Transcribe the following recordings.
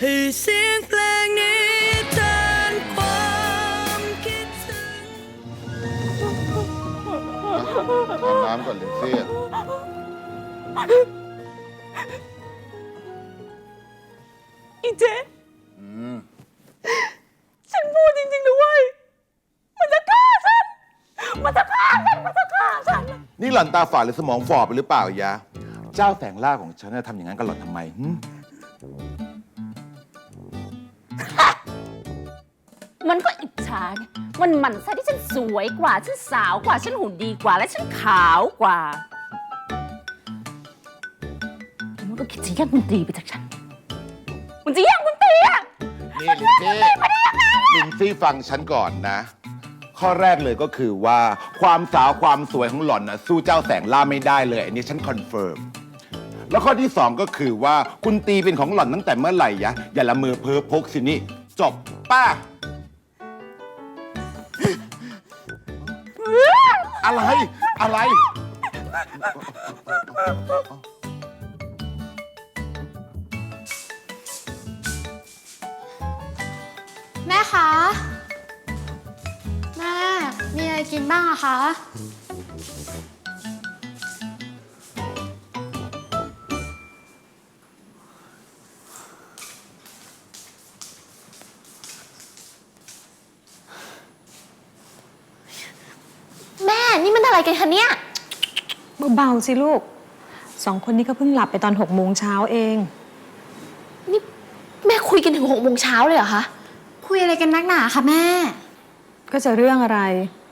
ให้เสียงเพลงนี้แทนความคิดถึงทำน้ำก่อนลินซี่อีเจ๊อืมฉันพูดจริงๆนะเว้ยมันจะฆ่าฉัน มันจะฆ่าฉัน มันจะฆ่าฉัน นี่หล่อนตาฝาดหรือสมองฝ่อไปหรือเปล่ายะ เจ้าแสงล่าของฉันน่ะทำอย่างนั้นกับหล่อนทำไมหึ มันหมันไส้ที่ฉันสวยกว่า ฉันสาวกว่า ฉันหุ่นดีกว่า และฉันขาวกว่า มันก็คิดจะแย่งคุณตีไปจากฉัน มันจะแย่งคุณตีอะนี่ลินซี่ลินซี่ฟังฉันก่อนนะ ข้อแรกเลยก็คือว่าความสาวความสวยของหล่อนนะสู้เจ้าแสงล่าไม่ได้เลย อันนี้ฉันคอนเฟิร์มแล้วข้อที่สองก็คือว่าคุณตีเป็นของหล่อนตั้งแต่เมื่อไหร่ยะ อย่าละเมอเพ้อพกสินี่ จบป้า อะไร อะไร แม่คะ แม่ มีอะไรกินบ้างอะคะ อะไรกันคะเนี่ย เบาๆสิลูก สองคนนี้ก็เพิ่งหลับไปตอนหกโมงเช้าเอง นี่แม่คุยกันถึงหกโมงเช้าเลยเหรอคะ คุยอะไรกันนักหนาคะแม่ ก็จะเรื่องอะไร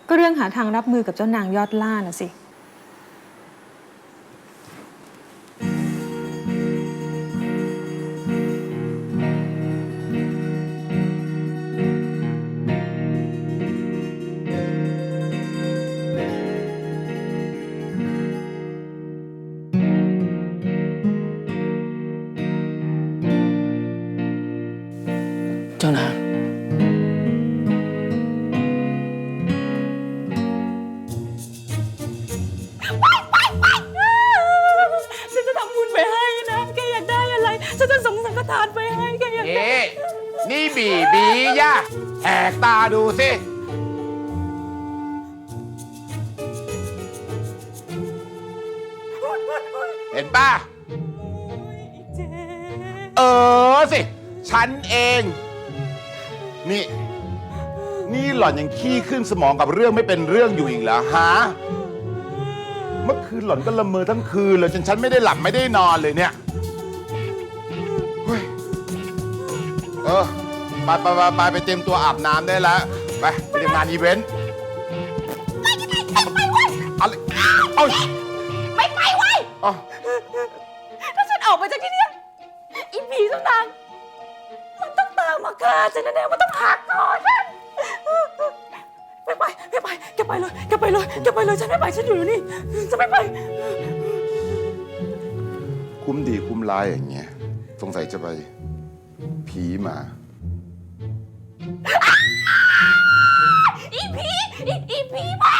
ก็เรื่องหาทางรับมือกับเจ้านางยอดล่าน่ะสิ แหกตาดูสิ เห็นป่ะ เออสิ ฉันเอง นี่ นี่หล่อนยังขี้ขึ้นสมองกับเรื่องไม่เป็นเรื่องอยู่อีกเหรอฮะ เมื่อคืนหล่อนก็ละเมอทั้งคืนเลยจนฉันไม่ได้หลับไม่ได้นอนเลยเนี่ย เฮ้ย เออ ไปไปไปไปไปเตรียมตัวอาบน้ำได้แล้ว ไปไปเตรียมงานอีเวนต์อะไรเอ้าไม่ไปเว้ยเอ้าถ้าฉันออกไปจากที่เนี้ยอีผีเจ้านางมันต้องตามมาฆ่าฉันแน่ๆมันต้องหักคอฉันไม่ไปไม่ไปแกไปเลยแกไปเลยแกไปเลยฉันไม่ไปฉันอยู่นี่ฉันไม่ไปคุ้มดีคุ้มร้ายอย่างเงี้ยสงสัยจะไปผีมา อีอีผีบ้า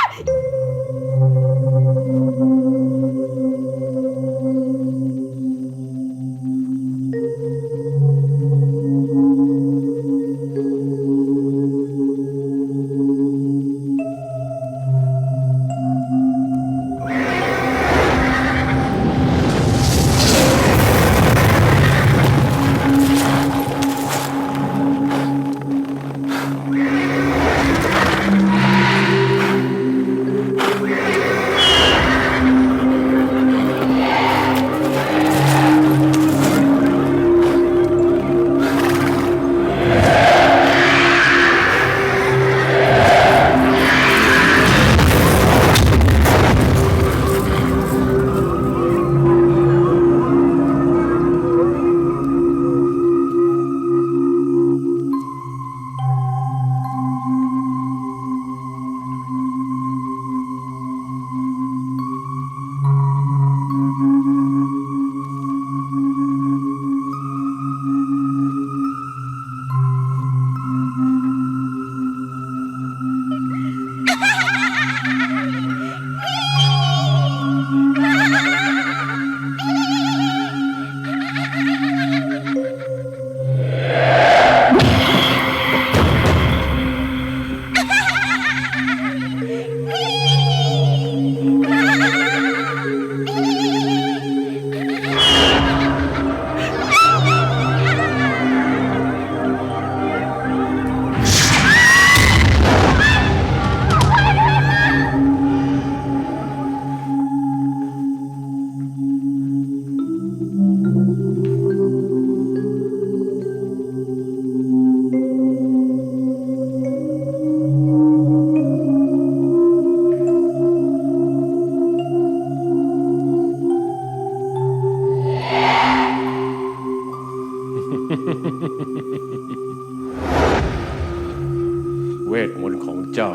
เวทมนต์ของเจ้า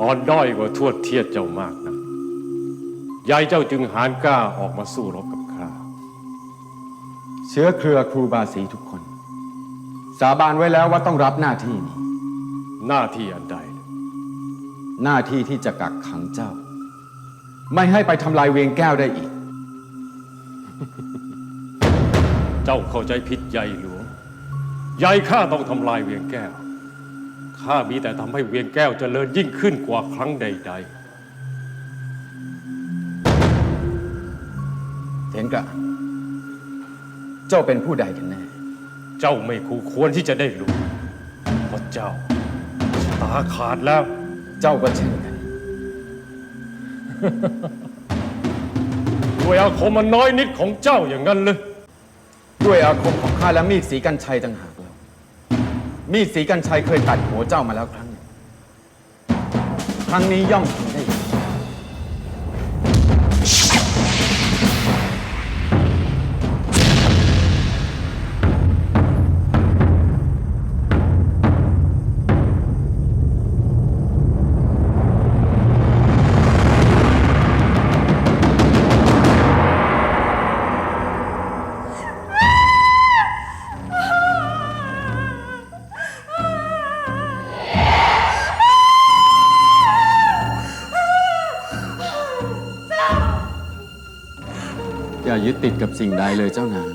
อ่อนด้อยกว่าทวดเทียดเจ้ามากนะยายเจ้าจึงหานกล้าออกมาสู้รบกับข้าเชื้อเครือครูบาศรีทุกคน สาบานไว้แล้วว่าต้องรับหน้าที่นี้ หน้าที่อันใด หน้าที่ที่จะกักขังเจ้า ไม่ให้ไปทำลายเวียงแก้วได้อีก เจ้าเข้าใจผิดใหญ่หลวง ใหญ่ข้าต้องทำลายเวียงแก้ว ข้ามีแต่ทำให้เวียงแก้วเจริญยิ่งขึ้นกว่าครั้งใด เถนกะ เจ้าเป็นผู้ใดกันแน่ ๆ เจ้าไม่คู่ควรที่จะได้รู้เพราะเจ้าชะตาขาดแล้ว เจ้าก็เช่นกัน ด้วยอาคมมันน้อยนิดของเจ้าอย่างนั้นเลย ด้วยอาคมของข้าและมีดสีกันชัยต่างหากแล้ว มีดสีกันชัยเคยตัดหัวเจ้ามาแล้วครั้งหนึ่งครั้งนี้ย่อม ยึดติดกับสิ่งใดเลยเจ้านาง